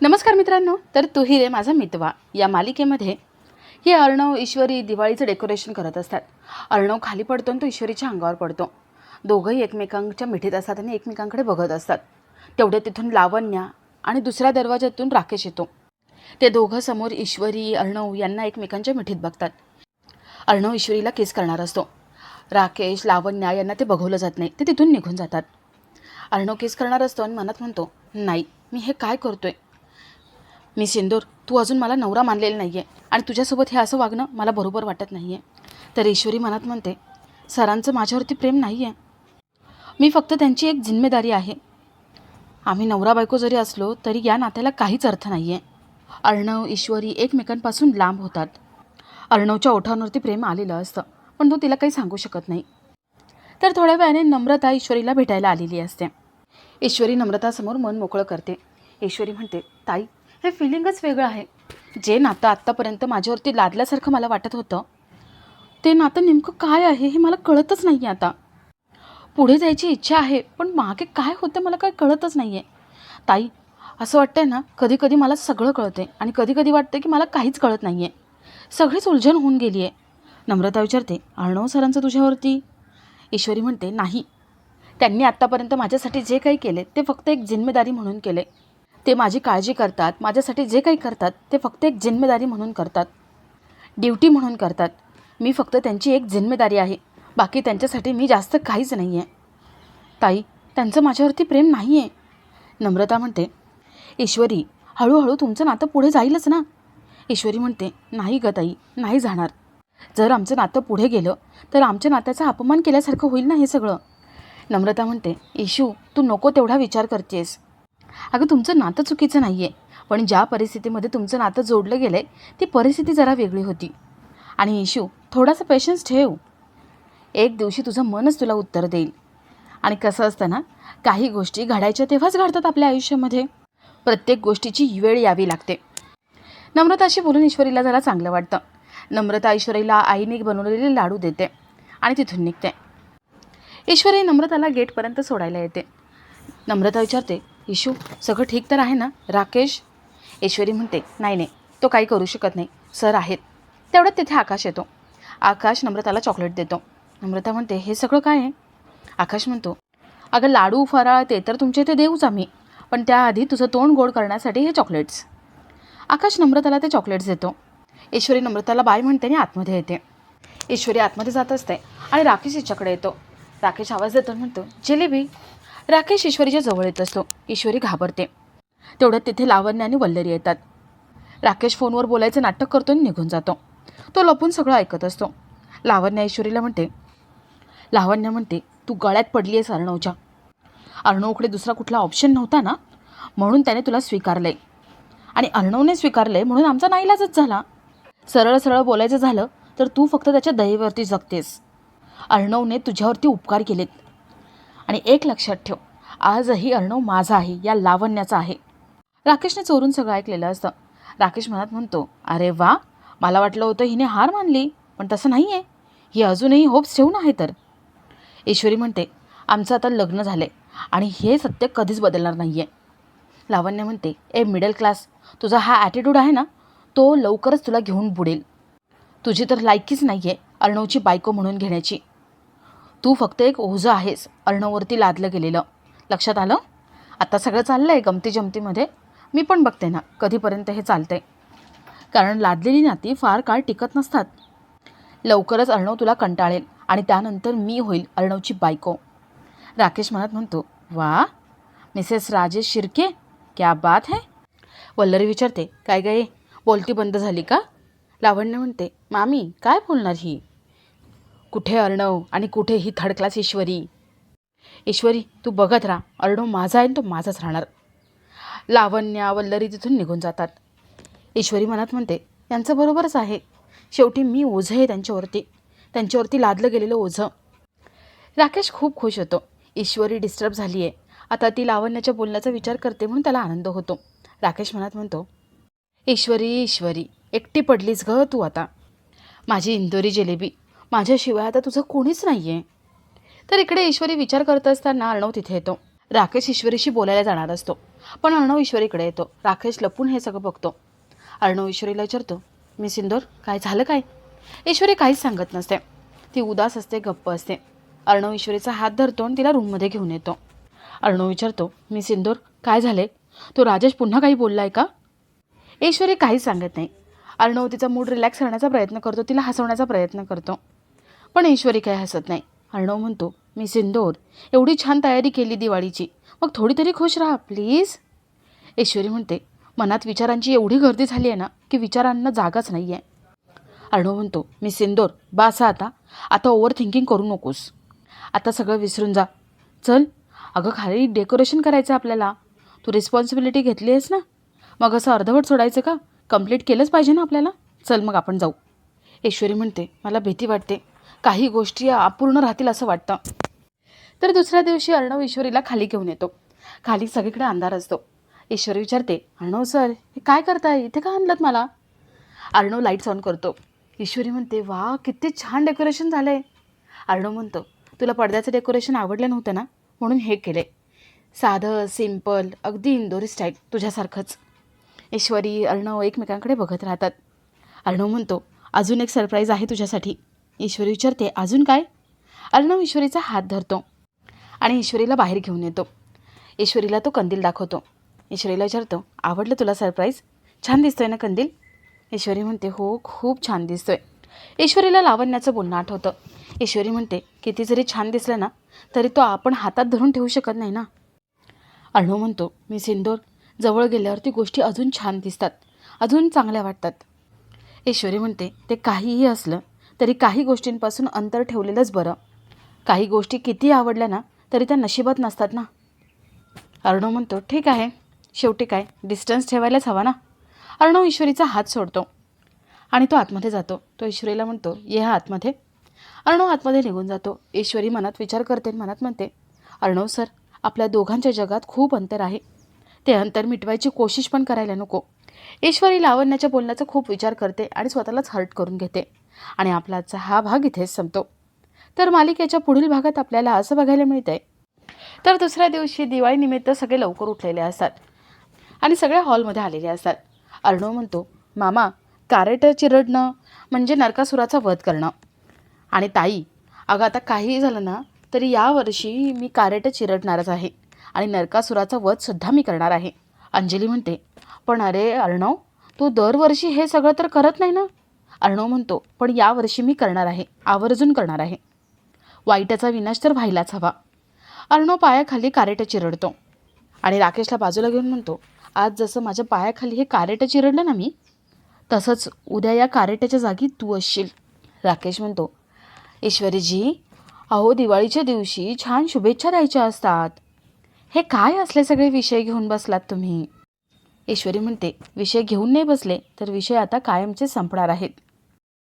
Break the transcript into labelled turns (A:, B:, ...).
A: नमस्कार मित्रांनो तर तू रे माझा मितवा या मालिकेमध्ये. हे अर्णव ईश्वरी दिवाळीचं डेकोरेशन करत असतात. अर्णव खाली पडतो आणि तो ईश्वरीच्या अंगावर पडतो. दोघंही एकमेकांच्या मिठीत असतात आणि एकमेकांकडे बघत असतात. तेवढे तिथून लावण्या आणि दुसऱ्या दरवाज्यातून राकेश येतो. ते दोघं समोर ईश्वरी अर्णव यांना एकमेकांच्या मिठीत बघतात. अर्णव ईश्वरीला केस करणार असतो. राकेश लावण्या यांना ते बघवलं जात नाही. ते तिथून निघून जातात. अर्णव केस करणार असतो आणि मनात म्हणतो नाही मी हे काय करतोय? मी सिंदूर तू अजून मला नवरा मानलेला नाही आहे आणि तुझ्यासोबत हे असं वागणं मला बरोबर वाटत नाही आहे तर ईश्वरी मनात म्हणते सरांचं माझ्यावरती प्रेम नाही आहे मी फक्त त्यांची एक जिम्मेदारी आहे. आम्ही नवरा बायको जरी असलो तरी या नात्याला काहीच अर्थ नाही आहे अर्णव ईश्वरी एकमेकांपासून लांब होतात. अर्णवच्या ओठांवरती प्रेम आलेलं असतं पण तो तिला काही सांगू शकत नाही. तर थोड्या वेळाने नम्रता ईश्वरीला भेटायला आलेली असते. ईश्वरी नम्रतासमोर मन मोकळं करते. ईश्वरी म्हणते ताई हे फिलिंगच वेगळं आहे. जे नातं आत्तापर्यंत माझ्यावरती लादल्यासारखं मला वाटत होतं ते नातं नेमकं काय आहे हे मला कळतच नाही आहे आता. पुढे जायची इच्छा आहे पण मागे काय होतं मला काय कळतच नाही आहे ताई असं वाटतंय ना कधी कधी मला सगळं कळते आणि कधी कधी वाटतं की मला काहीच कळत नाही आहे सगळीच उलझन होऊन गेली आहे नम्रता विचारते अर्णव सरांचं तुझ्यावरती? ईश्वरी म्हणते नाही. त्यांनी आत्तापर्यंत माझ्यासाठी जे काही केले ते फक्त एक जिम्मेदारी म्हणून केले. ते माझी काळजी करतात माझ्यासाठी जे काही करतात ते फक्त एक जिम्मेदारी म्हणून करतात. ड्युटी म्हणून करतात. मी फक्त त्यांची एक जिम्मेदारी आहे. बाकी त्यांच्यासाठी मी जास्त काहीच नाही आहे ताई त्यांचं माझ्यावरती प्रेम नाही आहे नम्रता म्हणते ईश्वरी हळूहळू तुमचं नातं पुढे जाईलच ना. ईश्वरी म्हणते नाही ग ताई नाही जाणार. जर आमचं नातं पुढे गेलं तर आमच्या नात्याचा अपमान केल्यासारखं होईल ना हे सगळं. नम्रता म्हणते येशू तू नको तेवढा विचार करतेस. अगं तुमचं नातं चुकीचं नाही आहे पण ज्या परिस्थितीमध्ये तुमचं नातं जोडलं गेलं आहे ती परिस्थिती जरा वेगळी होती. आणि इशू थोडासा पेशन्स ठेव. एक दिवशी तुझं मनच तुला उत्तर देईल. आणि कसं असतं ना काही गोष्टी घडायच्या तेव्हाच घडतात आपल्या आयुष्यामध्ये. प्रत्येक गोष्टीची वेळ यावी लागते. नम्रताशी बोलून ईश्वरीला जरा चांगलं वाटतं. नम्रता ईश्वरीला आईने बनवलेले लाडू देते आणि तिथून निघते. ईश्वरी नम्रताला गेटपर्यंत सोडायला येते. नम्रता विचारते इशू सगळं ठीक तर आहे ना? राकेश? ऐश्वरी म्हणते नाही नाही तो काही करू शकत नाही. सर आहेत. तेवढ्यात तिथे आकाश येतो. आकाश नम्रताला चॉकलेट देतो. नम्रता म्हणते हे सगळं काय आहे? आकाश म्हणतो अगं लाडू फराळ ते तर तुमच्या इथे देऊच आम्ही. पण त्याआधी तुझं तोंड गोड करण्यासाठी हे चॉकलेट्स. आकाश नम्रताला ते चॉकलेट्स देतो. ईश्वरी नम्रताला बाय म्हणते आणि आतमध्ये येते. ईश्वरी आतमध्ये जात असते आणि राकेश हिच्याकडे येतो. राकेश आवाज देतो म्हणतो जिलेबी राकेश ईश्वरीच्या जवळ येत असतो. ईश्वरी घाबरते. तेवढ्यात तिथे लावण्य आणि वल्लरी येतात. राकेश फोनवर बोलायचं नाटक करतो आणि निघून जातो. तो लपून सगळं ऐकत असतो. लावण्य ईश्वरीला म्हणते लावण्य म्हणते तू गळ्यात पडली आहेस अर्णवच्या. अर्णवकडे दुसरा कुठला ऑप्शन नव्हता ना? म्हणून त्याने तुला स्वीकारलं आहे आणि अर्णवने स्वीकारलं आहे म्हणून आमचा नाईलाजच झाला. सरळ सरळ बोलायचं झालं तर तू फक्त त्याच्या दयेवरती जगतेस. अर्णवने तुझ्यावरती उपकार केलेत. आणि एक लक्षात ठेव आजही अर्णव माझा आहे या लावण्याचा आहे. राकेशने चोरून सगळं ऐकलेलं असतं. राकेश मनात म्हणतो अरे वा मला वाटलं होतं हिने हार मानली पण तसं नाही आहे ही अजूनही होप्स ठेवून आहे तर. ईश्वरी म्हणते आमचं आता लग्न झालं आहे आणि हे सत्य कधीच बदलणार नाही आहे लावण्य म्हणते ए मिडल क्लास तुझा हा ॲटिट्यूड आहे ना तो लवकरच तुला घेऊन बुडेल. तुझी तर लायकीच नाही आहे अर्णवची बायको म्हणून घेण्याची. तू फक्त एक ओझं आहेस अर्णववरती लादलं गेलेलं. लक्षात आलं? आता सगळं चाललं आहे गमती जमतीमध्ये मी पण बघते ना कधीपर्यंत हे चालतंय. कारण लादलेली नाती फार काळ टिकत नसतात. लवकरच अर्णव तुला कंटाळेल आणि त्यानंतर मी होईल अर्णवची बायको. राकेश मनात म्हणतो वा मिसेस राजेश शिर्के क्या बात है. वल्लरी विचारते काय काय बोलती बंद झाली का? लावण्य म्हणते मामी काय बोलणार ही? कुठे अर्णव आणि कुठे ही थर्ड क्लास ईश्वरी? ईश्वरी तू बघत राहा. अर्णव माझा आहे तो माझाच राहणार. लावण्या वल्लरी तिथून निघून जातात. ईश्वरी मनात म्हणते यांचं बरोबरच आहे. शेवटी मी ओझं आहे त्यांच्यावरती. त्यांच्यावरती लादलं गेलेलं ओझं. राकेश खूप खुश होतो. ईश्वरी डिस्टर्ब झाली आहे आता ती लावण्याच्या बोलण्याचा विचार करते म्हणून त्याला आनंद होतो. राकेश मनात म्हणतो ईश्वरी ईश्वरी एकटी पडलीस ग तू आता. माझी इंदोरी जिलेबी. माझ्याशिवाय आता तुझं कोणीच नाही आहे तर इकडे ईश्वरी विचार करत असताना अर्णव तिथे येतो. राकेश ईश्वरीशी बोलायला जाणार असतो. पण अर्णव ईश्वरीकडे येतो. राकेश लपून हे सगळं बघतो. अर्णव ईश्वरीला विचारतो मी सिंदूर काय झालं काय? ईश्वरी काहीच सांगत नसते. ती उदास असते गप्प असते. अर्णव ईश्वरीचा हात धरतो आणि तिला रूममध्ये घेऊन येतो. अर्णव विचारतो मी सिंदूर काय झाले? तो राजेश पुन्हा काही बोलला आहे का? ईश्वरी काहीच सांगत नाही. अर्णव तिचा मूड रिलॅक्स करण्याचा प्रयत्न करतो तिला हसवण्याचा प्रयत्न करतो. पण ईश्वरी काही हसत नाही. अर्णव म्हणतो मी सिंदूर. एवढी छान तयारी केली दिवाळीची. मग थोडी तरी खुश राहा प्लीज. ईश्वरी म्हणते मनात विचारांची एवढी गर्दी झाली आहे ना की विचारांना जागाच नाही आहे अर्णव म्हणतो मी सिंदूर. बासा आता. आता ओव्हर थिंकिंग करू नकोस. आता सगळं विसरून जा. चल. अगं खाली डेकोरेशन करायचं आहे आपल्याला. तू रिस्पॉन्सिबिलिटी घेतली आहेस ना? मग असं अर्धवट सोडायचं का? कंप्लीट केलंच पाहिजे ना आपल्याला? चल मग आपण जाऊ. ईश्वरी म्हणते मला भीती वाटते. काही गोष्टी अपूर्ण राहतील असं वाटतं. तर दुसऱ्या दिवशी अर्णव ईश्वरीला खाली घेऊन येतो. खाली सगळीकडे अंधार असतो. ईश्वरी विचारते अर्णव सर हे काय करताय? इथे का आणलं मला? अर्णव लाईट्स ऑन करतो. ईश्वरी म्हणते वा किती छान डेकोरेशन झालं आहे अर्णव म्हणतो तुला पडद्याचं डेकोरेशन आवडलं नव्हतं ना? म्हणून हे केले साधं सिंपल अगदी इंदोरी स्टाईल तुझ्यासारखंच. ईश्वरी अर्णव एकमेकांकडे बघत राहतात. अर्णव म्हणतो अजून एक सरप्राईज आहे तुझ्यासाठी. ईश्वरी विचारते अजून काय? अर्णव ईश्वरीचा हात धरतो आणि ईश्वरीला बाहेर घेऊन येतो. ईश्वरीला तो कंदील दाखवतो. ईश्वरीला विचारतो आवडलं तुला सरप्राईज? छान दिसतोय ना कंदील? ईश्वरी म्हणते हो खूप छान दिसतोय. ईश्वरीला लावण्याचं बोलणं आठवतं. ईश्वरी म्हणते किती जरी छान दिसलं ना तरी तो आपण हातात धरून ठेवू शकत नाही ना? अर्णव म्हणतो मी सिंदूर जवळ गेल्यावरती गोष्टी अजून छान दिसतात अजून चांगल्या वाटतात. ईश्वरी म्हणते ते काहीही असलं तरी काही गोष्टींपासून अंतर ठेवलेलंच बरं. काही गोष्टी किती आवडल्या ना तरी त्या नशिबात नसतात ना. अर्णव म्हणतो ठीक आहे. शेवटी काय? डिस्टन्स ठेवायलाच हवा ना. अर्णव ईश्वरीचा हात सोडतो. आणि तो आतमध्ये जातो. तो ईश्वरीला म्हणतो ये हा आतमध्ये. अर्णव आतमध्ये निघून जातो. ईश्वरी मनात विचार करते आणि मनात म्हणते अर्णव सर आपल्या दोघांच्या जगात खूप अंतर आहे. ते अंतर मिटवायची कोशिश पण करायला नको. ईश्वरी लावण्याच्या बोलण्याचा खूप विचार करते आणि स्वतःलाच हर्ट करून घेते. आणि आपलाचा हा भाग इथेच संपतो. तर मालिकेच्या पुढील भागात आपल्याला असं बघायला मिळतंय. तर दुसऱ्या दिवशी दिवाळीनिमित्त सगळे लवकर उठलेले असतात. आणि सगळे हॉलमध्ये आलेले असतात. अर्णव म्हणतो मामा कारेटं चिरडणं म्हणजे नरकासुराचा वध करणं. आणि ताई अगं आता काहीही झालं ना तरी यावर्षी मी कारेटं चिरडणारच आहे आणि नरकासुराचा वधसुद्धा मी करणार आहे. अंजली म्हणते पण अरे अर्णव तू दरवर्षी हे सगळं तर करत नाही ना? अर्णव म्हणतो पण यावर्षी मी करणार आहे आवर्जून करणार आहे. वाईटाचा विनाश तर व्हायलाच हवा. अर्णव पायाखाली कारेटं चिरडतो. आणि राकेशला बाजूला घेऊन म्हणतो आज जसं माझ्या पायाखाली हे कारेटं चिरडलं ना मी तसंच उद्या या कारेट्याच्या जागी तू असशील. राकेश म्हणतो ईश्वरीजी अहो दिवाळीच्या दिवशी छान शुभेच्छा द्यायच्या असतात. हे काय असले सगळे विषय घेऊन बसलात तुम्ही? ईश्वरी म्हणते विषय घेऊन नाही बसले तर विषय आता कायमचे संपणार आहेत.